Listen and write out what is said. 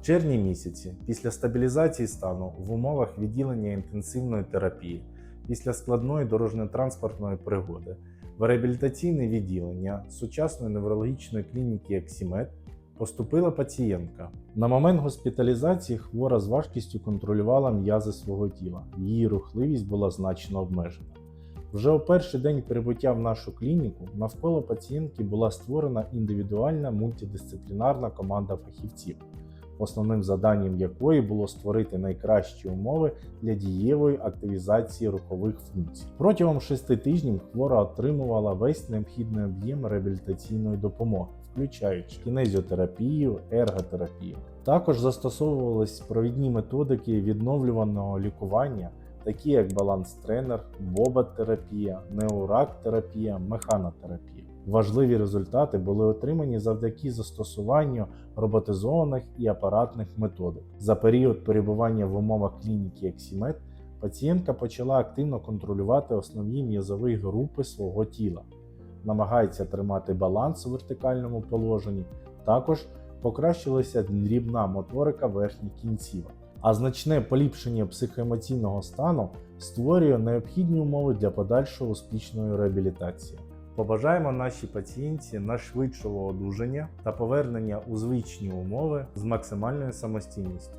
В червні місяці, після стабілізації стану в умовах відділення інтенсивної терапії, після складної дорожньо-транспортної пригоди, в реабілітаційне відділення сучасної неврологічної клініки Ексімед поступила пацієнтка. На момент госпіталізації хвора з важкістю контролювала м'язи свого тіла. Її рухливість була значно обмежена. Вже у перший день прибуття в нашу клініку навколо пацієнтки була створена індивідуальна мультидисциплінарна команда фахівців, основним завданням якої було створити найкращі умови для дієвої активізації рухових функцій. Протягом шести тижнів хвора отримувала весь необхідний об'єм реабілітаційної допомоги, включаючи кінезіотерапію, ерготерапію. Також застосовувались провідні методики відновлюваного лікування, такі як баланс-тренер, бобат-терапія, неурак-терапія, механотерапія. Важливі результати були отримані завдяки застосуванню роботизованих і апаратних методик. За період перебування в умовах клініки Ексімед пацієнтка почала активно контролювати основні м'язові групи свого тіла, намагається тримати баланс у вертикальному положенні, також покращилася дрібна моторика верхніх кінцівок. А значне поліпшення психоемоційного стану створює необхідні умови для подальшої успішної реабілітації. Побажаємо нашій пацієнтці найшвидшого одужання та повернення у звичні умови з максимальною самостійністю.